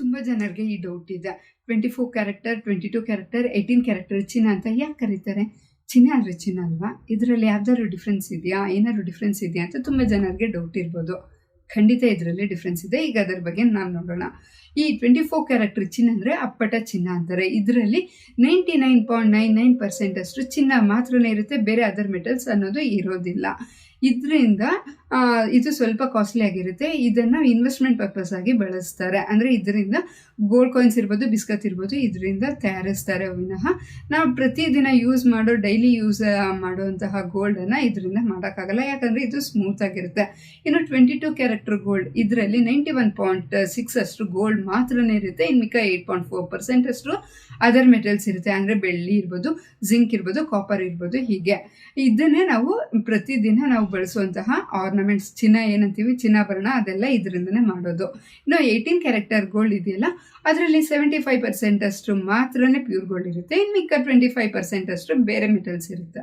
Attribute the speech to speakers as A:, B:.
A: ತುಂಬ ಜನರಿಗೆ ಈ ಡೌಟ್ ಇದೆ. Twenty four character twenty two character eighteen character ಚಿನ್ನ ಅಂತ ಯಾಕೆ ಕರೀತಾರೆ? ಚಿನ್ನ ಅಂದರೆ ಚಿನ್ನ ಅಲ್ವಾ? ಇದರಲ್ಲಿ ಯಾವ್ದಾದ್ರು ಡಿಫ್ರೆನ್ಸ್ ಇದೆಯಾ? ಏನಾದ್ರು ಡಿಫ್ರೆನ್ಸ್ ಇದೆಯಾ ಅಂತ ತುಂಬ ಜನರಿಗೆ ಡೌಟ್ ಇರ್ಬೋದು. ಖಂಡಿತ ಇದರಲ್ಲಿ ಡಿಫ್ರೆನ್ಸ್ ಇದೆ. ಈಗ ಅದರ ಬಗ್ಗೆ ನಾವು ನೋಡೋಣ. ಈ ಟ್ವೆಂಟಿ ಫೋರ್ ಕ್ಯಾರೆಕ್ಟರ್ ಚಿನ್ನ ಅಂದರೆ ಅಪ್ಪಟ ಚಿನ್ನ ಅಂತಾರೆ. ಇದರಲ್ಲಿ ninety nine point nine nine percent ಅಷ್ಟು ಚಿನ್ನ ಮಾತ್ರನೇ ಇರುತ್ತೆ. ಬೇರೆ ಅದರ್ ಮೆಟಲ್ಸ್ ಅನ್ನೋದು ಇರೋದಿಲ್ಲ. ಇದರಿಂದ ಇದು ಸ್ವಲ್ಪ ಕಾಸ್ಟ್ಲಿ ಆಗಿರುತ್ತೆ. ಇದನ್ನು ಇನ್ವೆಸ್ಟ್ಮೆಂಟ್ ಪರ್ಪಸ್ ಆಗಿ ಬಳಸ್ತಾರೆ. ಅಂದರೆ ಇದರಿಂದ ಗೋಲ್ಡ್ ಕಾಯಿನ್ಸ್ ಇರ್ಬೋದು ಬಿಸ್ಕತ್ ಇರ್ಬೋದು, ಇದರಿಂದ ತಯಾರಿಸ್ತಾರೆ ವಿನಃ. ನಾವು ಪ್ರತಿದಿನ ಯೂಸ್ ಮಾಡೋ ಡೈಲಿ ಯೂಸ್ ಮಾಡುವಂತಹ ಗೋಲ್ಡನ್ನು ಇದರಿಂದ ಮಾಡೋಕ್ಕಾಗಲ್ಲ. ಯಾಕಂದರೆ ಇದು ಸ್ಮೂತ್ ಆಗಿರುತ್ತೆ. ಇನ್ನು ಟ್ವೆಂಟಿ ಟು ಕ್ಯಾರೆಕ್ಟರ್ ಗೋಲ್ಡ್ ಇದರಲ್ಲಿ ನೈಂಟಿ ಒನ್ ಪಾಯಿಂಟ್ ಸಿಕ್ಸ್ ಅಷ್ಟು ಗೋಲ್ಡ್ ಮಾತ್ರನೇ ಇರುತ್ತೆ. ಇನ್ನು ಮಿಕ್ಕ ಏಯ್ಟ್ ಪಾಯಿಂಟ್ ಫೋರ್ ಪರ್ಸೆಂಟ್ ಅಷ್ಟು ಅದರ್ ಮೆಟಲ್ಸ್ ಇರುತ್ತೆ. ಅಂದರೆ ಬೆಳ್ಳಿ ಇರ್ಬೋದು ಜಿಂಕ್ ಇರ್ಬೋದು ಕಾಪರ್ ಇರ್ಬೋದು, ಹೀಗೆ. ಇದನ್ನೇ ನಾವು ಪ್ರತಿದಿನ ನಾವು ಬಳಸುವಂತಹ ಆರ್ನಮೆಂಟ್ಸ್ ಚಿನ್ನ ಏನಂತೀವಿ, ಚಿನ್ನಾಭರಣ ಅದೆಲ್ಲ ಇದರಿಂದನೇ ಮಾಡೋದು. ಇನ್ನು ಏಯ್ಟೀನ್ ಕ್ಯಾರೆಕ್ಟರ್ ಗೋಲ್ಡ್ ಇದೆಯಲ್ಲ, ಅದರಲ್ಲಿ ಸೆವೆಂಟಿ ಫೈವ್ ಪರ್ಸೆಂಟ್ ಅಷ್ಟು ಮಾತ್ರನೇ ಪ್ಯೂರ್ ಗೋಲ್ಡ್ ಇರುತ್ತೆ. ಇನ್ನು ಮಿಕ್ಕ ಟ್ವೆಂಟಿ ಫೈವ್ ಪರ್ಸೆಂಟ್ ಅಷ್ಟು ಬೇರೆ ಮೆಟಲ್ಸ್ ಇರುತ್ತೆ.